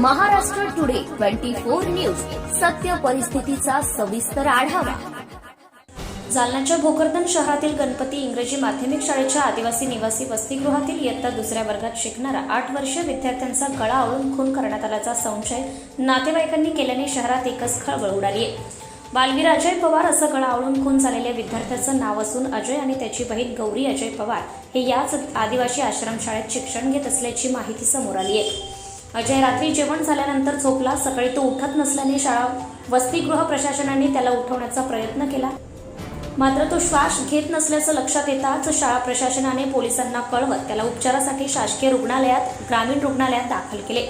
Maharashtra today twenty four news. सत्य परिस्थितीचा सविस्तर आढावा. जालन्याच्या भोकरदन शहरातील गणपती इंग्रजी माध्यमिक शाळेच्या आदिवासी निवासी वसतिगृहातील इयत्ता दुसऱ्या वर्गात शिकणारा आठ वर्षीय विद्यार्थ्यांचा गळा आवळून खून करण्यात आल्याचा संशय नातेवाईकांनी केल्याने शहरात एकच खळबळ उडाली आहे बालवीर अजय पवार असं गळा आवळून खून झालेल्या विद्यार्थ्याचं नाव असून अजय आणि त्याची बहीण गौरी अजय पवार हे याच आदिवासी आश्रमशाळेत शिक्षण घेत असल्याची माहिती समोर आली आहे अजय रात्री जेवण झाल्यानंतर झोपला. सकाळी तो उठत नसल्याने शाळा वसतिगृह प्रशासनाने त्याला उठवण्याचा प्रयत्न केला. मात्र तो श्वास घेत नसल्याचं लक्षात येताच शाळा प्रशासनाने पोलिसांना कळवत त्याला उपचारासाठी शासकीय रुग्णालयात ग्रामीण रुग्णालयात दाखल केले.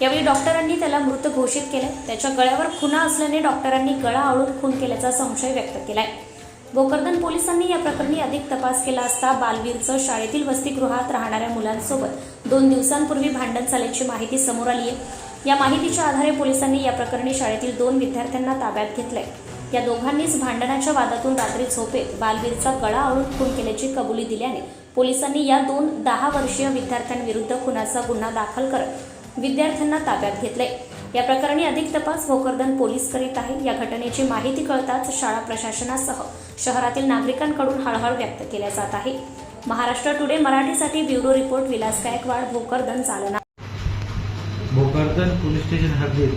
यावेळी डॉक्टरांनी त्याला मृत घोषित केले. त्याच्या गळ्यावर खुणा असल्याने डॉक्टरांनी गळा आळून खून केल्याचा संशय व्यक्त केलाय. भोकरदन पोलिसांनी या प्रकरणी अधिक तपास केला असता बालवीरचं शाळेतील वसतिगृहात राहणाऱ्या मुलांसोबत दोन दिवसांपूर्वी भांडण झाल्याची माहिती समोर आली आहे. या माहितीच्या आधारे पोलिसांनी या प्रकरणी शाळेतील दोन विद्यार्थ्यांना ताब्यात घेतलंय. या दोघांनीच भांडणाच्या वादातून रात्री झोपेत बालवीरचा गळा आवळून खून केल्याची कबुली दिल्याने पोलिसांनी या दोन दहा वर्षीय विद्यार्थ्यांविरुद्ध खुनाचा गुन्हा दाखल करत विद्यार्थ्यांना ताब्यात घेतले या प्रकरणी अधिक तपास भोकरदन पोलीस करीत आहे. या घटनेची माहिती कळताच शाळा प्रशासनासह शहरातील नागरिकांकडून हळहळ व्यक्त केल्या जात आहे. महाराष्ट्र टुडे मराठीसाठी ब्युरो रिपोर्ट विलास गायकवाड भोकरदन चालना. भोकरदन पोलीस स्टेशन हद्दीत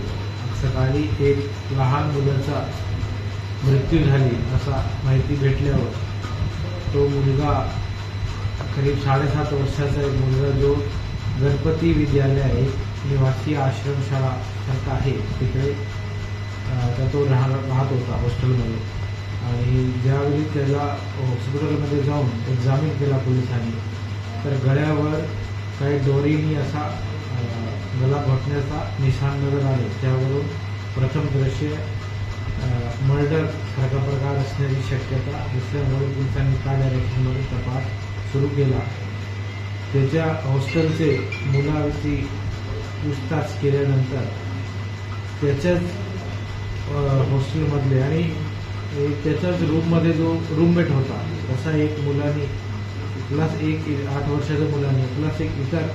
सकाळी एक लहान मुलाचा मृत्यू झाली असा माहिती भेटल्यावर तो मुलगा करीब साडेसात वर्षाचा एक मुलगा जो गणपती विद्यालय आहे निवासी आश्रमशाळा करता आहे. तिकडे तर तो राह राहत होता हॉस्टेलमध्ये आणि ज्यावेळी त्याला हॉस्पिटलमध्ये जाऊन एक्झामिन केला पोलिसांनी तर गळ्यावर काही दोरीनी असा गला घोटण्याचा निशाण नजर आले. त्यावरून प्रथम दृश्य मर्डर सारखा प्रकार असण्याची शक्यता असल्यामुळे पोलिसांनी त्या डायरेक्शनमध्ये तपास सुरू केला. त्याच्या हॉस्टेलचे मुलावरती पूछताछ केल्यानंतर त्याच्याच हॉस्टेलमधले आणि त्याच्याच रूममध्ये जो रूममेट होता तसा एक मुलाने प्लस एक आठ वर्षाच्या मुलाने प्लस एक इतर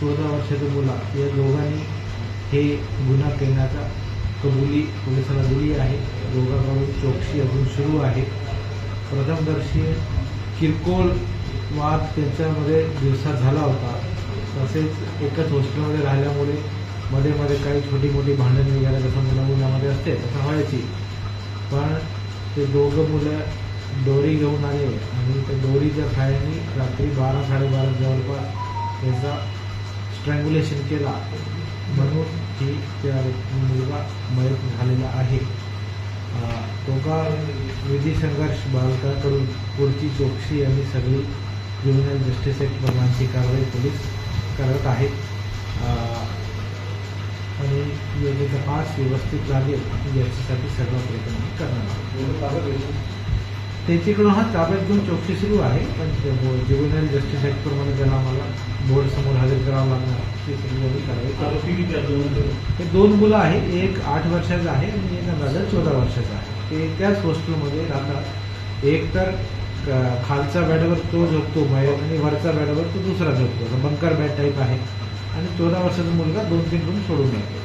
चौदा वर्षाच्या मुला या दोघांनी हे गुन्हा करण्याचा कबुली पोलिसाला दिली आहे. दोघांकडून चौकशी अजून सुरू आहे. प्रथमदर्शी किरकोळ वाद त्यांच्यामध्ये दिवसात झाला होता. तसेच एकच हॉस्टेलमध्ये राहिल्यामुळे मध्ये मध्ये काही छोटी मोठी भांडण वगैरे जसं मुला मुलामध्ये असते तसं व्हायची. पण ते दोघं मुलं दोरी घेऊन आले आणि त्या दोरीच्या सहाय्याने रात्री बारा साडेबारा जवळपास त्याचा स्ट्रँग्युलेशन केला. म्हणून ही त्या मुलगा मयत झालेला आहे. तो का विधी संघर्ष बालकाकडून पुढची चौकशी आणि सगळी क्रिमिनल जस्टिस ॲक्ट प्रमाणची कारवाई पोलीस करत आहेत. आणि योग्य तपास व्यवस्थित लागेल याच्यासाठी सर्व प्रयत्न करणार त्याच्याकडून हा ताब्यात घेऊन चौकशी सुरू आहे. पण ज्युनियर जस्टिस ॲक्ट प्रमाणे त्याला आम्हाला बोर्ड समोर हजर करावं लागणार. ती सगळी कारवाई करू. हे दोन मुलं आहे एक आठ वर्षाचं आहे आणि एक अंदाजा चौदा वर्षाचा आहे. ते त्याच हॉस्टेलमध्ये राहतात. एक तर खालचा बेडवर तो झोपतो मयत आणि वरचा बेडवर तो दुसरा झोपतो. बंकर बेड टाईप आहे. आणि चौदा वर्षाचा मुलगा दोन तीन रूम सोडून येतो